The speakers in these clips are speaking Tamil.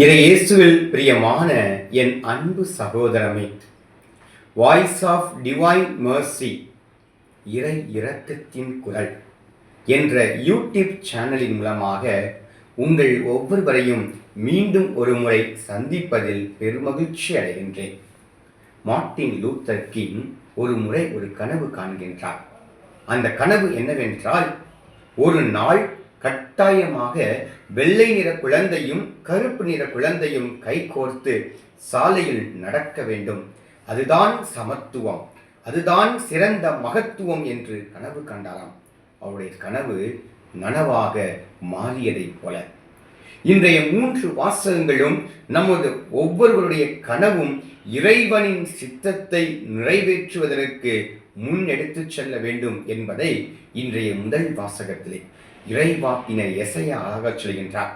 இறை இயேசுவில் பிரியமான என் அன்பு சகோதரமே வாய்ஸ் ஆஃப் டிவைன் மர்சி இறை இரத்தத்தின் குரல் என்ற யூடியூப் சேனலின் மூலமாக உங்கள் ஒவ்வொருவரையும் மீண்டும் ஒரு முறை சந்திப்பதில் பெருமகிழ்ச்சி அடைகின்றேன். மார்ட்டின் லூத்தர் கிங் ஒரு முறை ஒரு கனவு காண்கின்றார். அந்த கனவு என்னவென்றால் ஒரு நாள் கட்டாயமாக வெள்ளை நிற குழந்தையும் கருப்பு நிற குழந்தையும் கைகோர்த்து சாலையில் நடக்க வேண்டும். அதுதான் சமத்துவம். அதுதான் சிறந்த மகத்துவம் என்று கனவு கண்டாராம். அவருடைய கனவு நனவாக மாறியதைப் போல. இன்றைய மூன்று வாசகங்களும் நமது ஒவ்வொருவருடைய கனவும் இறைவனின் சித்தத்தை நிறைவேற்றுவதற்கு முன்னெடுத்துச் செல்ல வேண்டும் என்பதை இன்றைய முதல் வாசகத்திலே இறைவாக்கினர் எசைய அழகச் சொல்கின்றார்.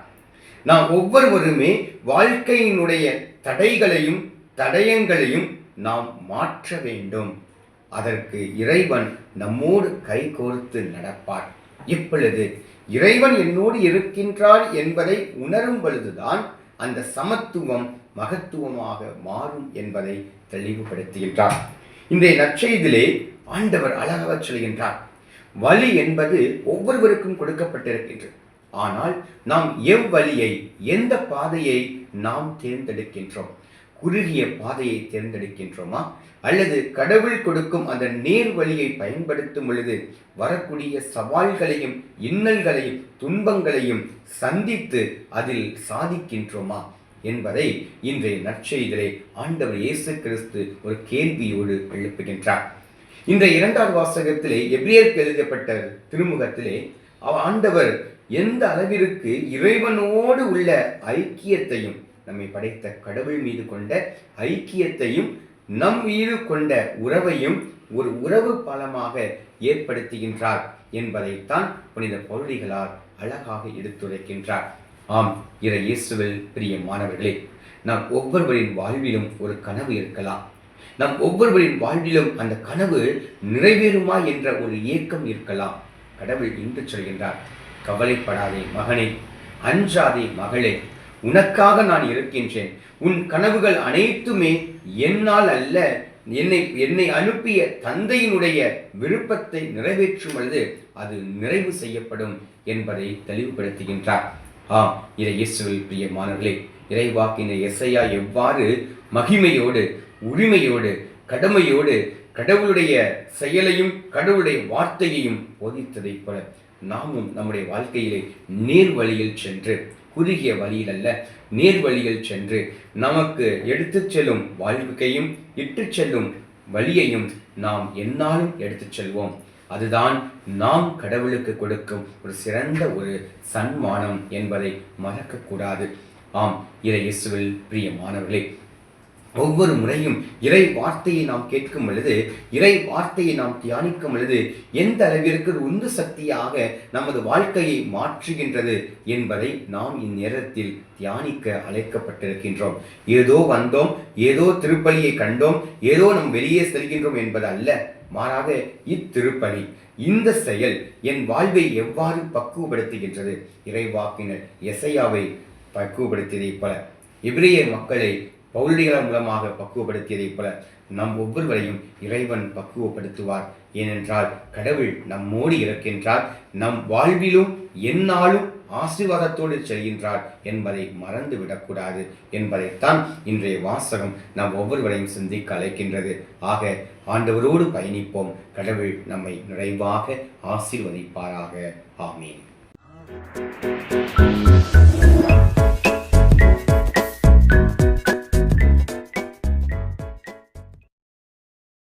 நாம் ஒவ்வொருவருமே வாழ்க்கையினுடைய தடைகளையும் தடயங்களையும் நாம் மாற்ற வேண்டும். அதற்கு இறைவன் நம்மோடு கைகோர்த்து நடப்பார். இப்பொழுது இறைவன் என்னோடு இருக்கின்றார் என்பதை உணரும் பொழுதுதான் அந்த சமத்துவம் மகத்துவமாக மாறும் என்பதை தெளிவுபடுத்துகின்றார். இன்றைய நற்செய்திலே ஆண்டவர் அழகாக சொல்கின்றார். வலி என்பது ஒவ்வொருவருக்கும் கொடுக்கப்பட்டிருக்கின்றது. ஆனால் நாம் எவ்வழியை எந்த பாதையை நாம் தேர்ந்தெடுக்கின்றோம்? குறுகிய பாதையை தேர்ந்தெடுக்கின்றோமா? அல்லது கடவுள் கொடுக்கும் அந்த நேர் வழியை பயன்படுத்தும் பொழுது வரக்கூடிய சவால்களையும் இன்னல்களையும் துன்பங்களையும் சந்தித்து அதில் சாதிக்கின்றோமா? என்பதை இன்றைய நற்செய்திலே ஆண்டவர் இயேசு கிறிஸ்து ஒரு கேள்வியோடு எழுப்புகின்றார். இந்த இரண்டாவது வாசகத்திலே எப்ரியருக்கு எழுதப்பட்ட திருமுகத்திலே ஆண்டவர் எந்த அளவிற்கு இறைவனோடு உள்ள ஐக்கியத்தையும் நம்மை படைத்த கடவுள் மீது கொண்ட ஐக்கியத்தையும் நம் மீது கொண்ட உறவையும் ஒரு உறவு பலமாக ஏற்படுத்துகின்றார் என்பதைத்தான் புனித பௌரிகளார் அழகாக எடுத்துரைக்கின்றார். ஆம் இறை இயேசுவில் பிரிய மாணவர்களே நாம் ஒவ்வொருவரின் வாழ்விலும் ஒரு கனவு இருக்கலாம். நம் ஒவ்வொருவரின் வாழ்விலும் அந்த கனவு நிறைவேறுமா என்ற ஒரு ஏக்கம் இருக்கலாம். கடவுள் இன்று சொல்கின்றார் கவலைப்படாதே மகனே அஞ்சாதே மகளே உனக்காக நான் இருக்கின்றேன். உன் கனவுகள் அனைத்துமே என்னால் அல்ல. என்னை என்னை அனுப்பிய தந்தையினுடைய விருப்பத்தை நிறைவேற்றும் பொழுது அது நிறைவு செய்யப்படும் என்பதை தெளிவுபடுத்துகின்றார். ஆம் இதை இயேசுவில் பிரியமானவர்களே இறைவாக்கின இசையா எவ்வாறு மகிமையோடு உரிமையோடு கடமையோடு கடவுளுடைய செயலையும் கடவுளுடைய வார்த்தையையும் போதித்ததைப் போல நாமும் நம்முடைய வாழ்க்கையிலே நேர் வழியில் சென்று குறுகிய வழியில் அல்ல நேர் வழியில் சென்று நமக்கு எடுத்துச் செல்லும் வாழ்க்கையும் இட்டுச் செல்லும் வழியையும் நாம் எந்நாளும் எடுத்துச் செல்வோம். அதுதான் நாம் கடவுளுக்கு கொடுக்கும் ஒரு சிறந்த ஒரு சன்மானம் என்பதை மறக்கக்கூடாது. ஆம் இறை இயேசுவில் பிரியமானவர்களே ஒவ்வொரு முறையும் இறை வார்த்தையை நாம் கேட்கும் பொழுது இறை வார்த்தையை நாம் தியானிக்கும் பொழுது எந்த அளவிற்கு ஒரு உந்து சக்தியாக நமது வாழ்க்கையை மாற்றுகின்றது என்பதை நாம் இந்நேரத்தில் தியானிக்க அழைக்கப்பட்டிருக்கின்றோம். ஏதோ வந்தோம் ஏதோ திருப்பலியை கண்டோம் ஏதோ நாம் வெளியே செல்கின்றோம் என்பது அல்ல மாறாக இத்திருப்பலி இந்த செயல் என் வாழ்வை எவ்வாறு பக்குவப்படுத்துகின்றது? இறைவாக்கினர் எசையாவை பக்குவப்படுத்தியதை போல. எபிரேய மக்களை பௌரடிகளார் மூலமாக பக்குவப்படுத்தியதைப் போல நம் ஒவ்வொருவரையும் இறைவன் பக்குவப்படுத்துவார். ஏனென்றால் கடவுள் நம்மோடு இருக்கின்றார். நம் வாழ்விலும் எந்நாளும் ஆசீர்வாதத்தோடு செல்கின்றார் என்பதை மறந்து விடக்கூடாது என்பதைத்தான் இன்றைய வாசகம் நம் ஒவ்வொருவரையும் சிந்திக்க அழைக்கின்றது. ஆக ஆண்டவரோடு பயணிப்போம். கடவுள் நம்மை நிறைவாக ஆசீர்வதிப்பாராக. ஆமீன்.